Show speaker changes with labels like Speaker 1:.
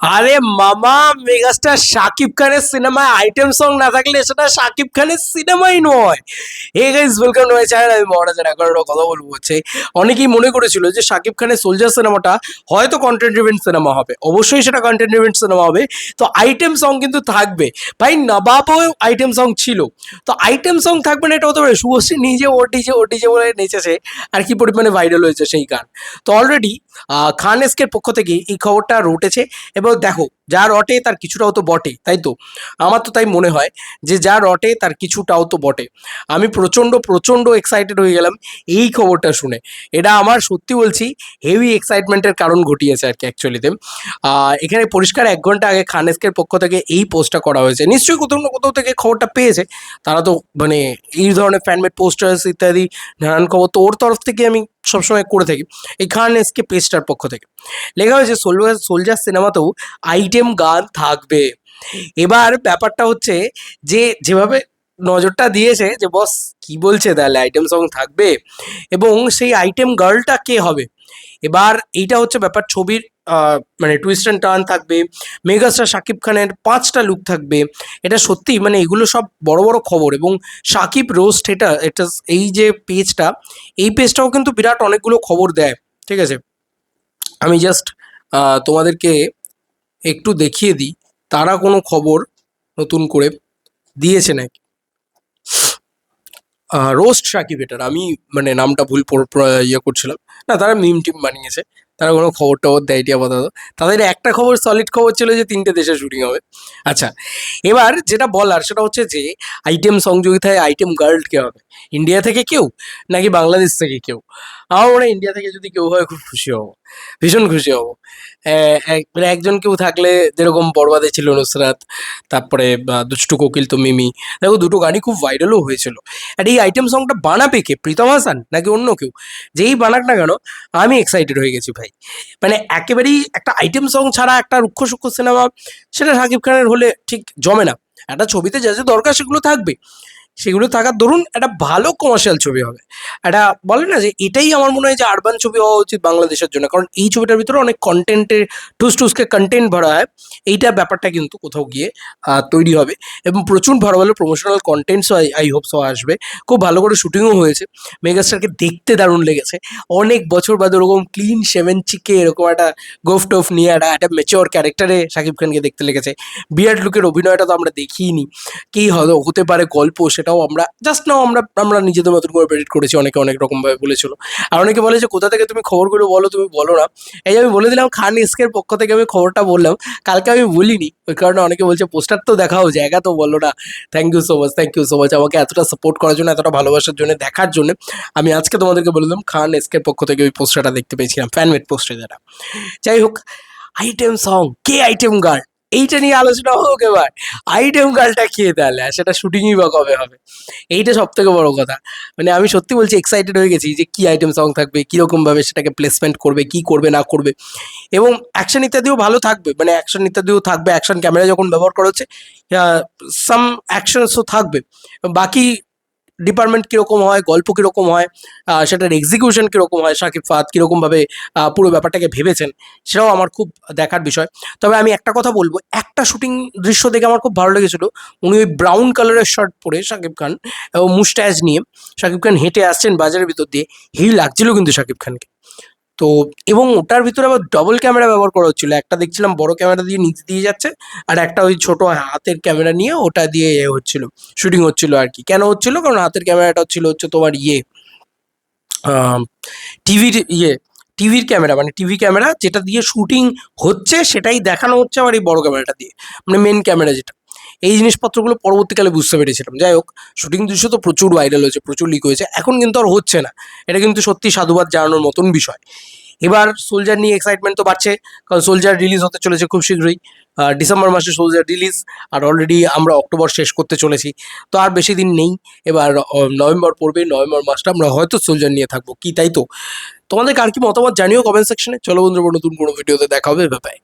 Speaker 1: আরে মামা, মেগাস্টার শাকিব খানের সিনেমায় আইটেম সং না থাকলে সেটা শাকিব খানের সিনেমাই নয়। Hey guys welcome to my channel আমি মহারাজের এগারোটা কথা বলব হচ্ছে, অনেকেই মনে করেছিল যে শাকিব খানের সোলজার সিনেমাটা হয়তো কন্টেন্ট ইভেন্ট সিনেমা হবে। অবশ্যই সেটা কন্টেন্ট ইভেন্ট সিনেমা হবে। তো আইটেম সং কিন্তু থাকবে। ভাই, নবাবও আইটেম সং ছিল। তো আইটেম সং থাকবে না, এটা হতে পারে শুভশ্রী নিজে ও ডিজে ও ডিজে বলে নেচেছে, আর কি পরিমাণে ভাইরাল হয়েছে সেই গান। তো অলরেডি খান এসকের পক্ষ থেকে এই খবরটা রটেছে, এবং দেখো। যা রটে তার কিছুটাও তো বটে, তাই তো? আমার তো তাই মনে হয় যে যা রটে তার কিছুটাও তো বটে। আমি প্রচণ্ড প্রচণ্ড এক্সাইটেড হয়ে গেলাম এই খবরটা শুনে। এটা আমার সত্যি বলছি হেভি এক্সাইটমেন্টের কারণ ঘটিয়েছে আর কি অ্যাকচুয়ালিতে এখানে পরিষ্কার এক ঘণ্টা আগে খানেস্কের পক্ষ থেকে এই পোস্টটা করা হয়েছে। নিশ্চয়ই কোথাও না কোথাও থেকে খবরটা পেয়েছে। তারা তো মানে এই ধরনের ফ্যানমেড পোস্টার্স ইত্যাদি, নানান খবর তো ওর তরফ থেকে আমি সবসময় করে থাকি। এই খান এসকে পক্ষ থেকে। লেখা হয়েছে সোলজার সিনেমাতেও আইটেম গান থাকবে। এবার ব্যাপারটা হচ্ছে যে, যেভাবে নজরটা দিয়েছে যে, বস, কি বলছে তাহলে? আইটেম সং থাকবে? এবং সেই আইটেম গার্লটা কে হবে? এবার এইটা হচ্ছে ব্যাপার ছবির মানে টুইস্ট অ্যান্ড টার্ন থাকবে। মেগাস্টার শাকিব খানের পাঁচটা লুক থাকবে। এটা সত্যি মানে এগুলো সব বড় বড় খবর এবং সাকিব রোস্ট এটা এটা এই যে পেজটা এই পেজটাও কিন্তু বিরাট অনেকগুলো খবর দেয়। ঠিক আছে? আমি জাস্ট তোমাদেরকে একটু দেখিয়ে দিই। তারা কোনো খবর নতুন করে দিয়েছে নাকি? রোস্ট সাকিব এটার আমি মানে নামটা ভুল ইয়ে করছিলাম। না, তারা মিম টিম বানিয়েছে। তারা কোনো খবর টবর দেয়নি আপাতত। তাদের একটা খবর সলিড খবর ছিল যে তিনটে দেশে শুটিং হবে। আচ্ছা এবার যেটা বলার সেটা হচ্ছে যে আইটেম সংযোগিতায় আইটেম গার্ল কে হবে? ইন্ডিয়া থেকে কেউ? নাকি বাংলাদেশ থেকে কেউ? আমার মনে হয় ইন্ডিয়া থেকে যদি কেউ হয় খুব খুশি হব। ভীষণ খুশি হব। মানে একজন কেউ থাকলে যেরকম বরবাদে ছিল নুসরাত, তারপরে দুষ্টু কোকিল তো মিমি। দেখো, দুটো গানই খুব ভাইরালও হয়েছিল। আর এই আইটেম সংটা বানাবে কে? প্রীতম হাসান নাকি অন্য কেউ? যেই বানাক না কেন, আমি এক্সাইটেড হয়ে গেছি ভাই। মানে একেবারেই একটা আইটেম সং ছাড়া একটা রুক্ষ সূক্ষ্ম সিনেমা, সেটা শাকিব খানের হলে ঠিক জমে না। একটা ছবিতে যা যা দরকার সেগুলো থাকবে। সেগুলো থাকার দরুন একটা ভালো কমার্শিয়াল ছবি হবে। একটা বলে না যে এটাই আমার মনে হয় যে আরবান ছবি হওয়া উচিত বাংলাদেশের জন্য। কারণ এই ছবিটার ভিতরে অনেক কন্টেন্টের টুস টুসকে কন্টেন্ট ভরা হয়। এইটা ব্যাপারটা কিন্তু কোথাও গিয়ে তৈরি হবে। এবং প্রচুর ভালো ভালো প্রমোশনাল কন্টেন্টসও আই হোপসও আসবে। খুব ভালো করে শুটিংও হয়েছে। মেগাস্টারকে দেখতে দারুণ লেগেছে। অনেক বছর বাদে ওরকম ক্লিন সেভেন চিকে এরকম একটা গোফ টোফ নিয়ে একটা একটা মেচিওর ক্যারেক্টারে শাকিব খানকে দেখতে লেগেছে। বিয়ার্ড লুকের অভিনয়টা তো আমরা দেখিনি কী হতে পারে গল্প সেটাও আমরা জাস্ট নাও আমরা আমরা নিজেদের মতন করে প্রেডিক্ট করেছি, অনেকে অনেক রকমভাবে বলেছিল। আর অনেকে বলে যে, কোথা থেকে তুমি খবরগুলো বলো, তুমি বলো না? এই আমি বলে দিলাম, খান ইস্কের পক্ষ থেকে আমি খবরটা বললাম। কালকে আমি বলিনি, ওই কারণে অনেকে বলছে, পোস্টার তো দেখাও, জায়গা তো বলো না। Thank you so much thank you so much আমাকে এতটা সাপোর্ট করার জন্য, এতটা ভালোবাসার জন্য, দেখার জন্য। আমি আজকে তোমাদেরকে বলে দিলাম, খান এসকের পক্ষ থেকে ওই পোস্টারটা দেখতে পেয়েছিলাম ফ্যানমেড পোস্টার যেটা। যাই হোক আইটেম সং কে আইটেম গার্ল এইটা নিয়ে আলোচনা হোক এবার। আইটেম গার্লটা খেয়ে তাহলে আর সেটা শুটিংই বা কবে হবে? এইটা সব থেকে বড় কথা। মানে আমি সত্যি বলছি এক্সাইটেড হয়ে গেছি যে কি আইটেম সং থাকবে কীরকম ভাবে সেটাকে প্লেসমেন্ট করবে, কি করবে, না করবে। এবং অ্যাকশন ইত্যাদিও ভালো থাকবে। মানে অ্যাকশন ইত্যাদিও থাকবে। অ্যাকশন ক্যামেরা যখন ব্যবহার করা হচ্ছে সাম অ্যাকশনসও থাকবে। বাকি ডিপার্টমেন্ট কীরকম হয়, গল্প কীরকম হয় সেটার এক্সিকিউশন কীরকম হয়, সাকিব ফাদ কীরকমভাবে পুরো ব্যাপারটাকে ভেবেছেন, সেটাও আমার খুব দেখার বিষয়। তবে আমি একটা কথা বলব, একটা শুটিং দৃশ্য দেখে আমার খুব ভালো লেগেছিল, উনি ওই ব্রাউন কালারের শার্ট পরে সাকিব খান এবং মুস্টাইজ নিয়ে, সাকিব খান হেঁটে আসছেন বাজারের ভিতর দিয়ে হিল লাগছিল কিন্তু সাকিব খানকে। তো, এবং ওটার ভিতরে আবার ডবল ক্যামেরা ব্যবহার করা হচ্ছিল। একটা দেখছিলাম বড় ক্যামেরা দিয়ে নিচ দিয়ে যাচ্ছে, আর একটা ওই ছোট হাতের ক্যামেরা নিয়ে ওটা দিয়ে এ হচ্ছিল শুটিং হচ্ছিল আর কি। কেন হচ্ছিল? কারণ হাতের ক্যামেরাটা হচ্ছিল হচ্ছে তোমার ইয়ে টিভির ইয়ে টিভির ক্যামেরা মানে টিভি ক্যামেরা যেটা দিয়ে শুটিং হচ্ছে, সেটাই দেখানো হচ্ছে আবার এই বড় ক্যামেরাটা দিয়ে মানে মেন ক্যামেরা যেটা। এই জিনিসপত্রগুলো পরবর্তীকালে বুঝতে পেরেছিলাম। যাই হোক শুটিং দৃশ্য তো প্রচুর ভাইরাল হয়েছে, প্রচুর লিক হয়েছে। এখন কিন্তু আর হচ্ছে না। এটা কিন্তু সত্যি সাধুবাদ জানানোর মতন বিষয়। এবার সোলজার নিয়ে এক্সাইটমেন্ট তো বাড়ছে, কারণ সোলজার রিলিজ হতে চলেছে খুব শীঘ্রই। ডিসেম্বর মাসে সোলজার রিলিজ আর অলরেডি আমরা অক্টোবর শেষ করতে চলেছি। তো আর বেশি দিন নেই। এবার নভেম্বর পড়বে নভেম্বর মাসটা আমরা হয়তো সোলজার নিয়ে থাকব। কি তাই তো? তোমাদের কার কি মতামত জানিও কমেন্ট সেকশনে চলো বন্ধুরা, নতুন কোনো ভিডিওতে দেখা হবে ব্যাপারে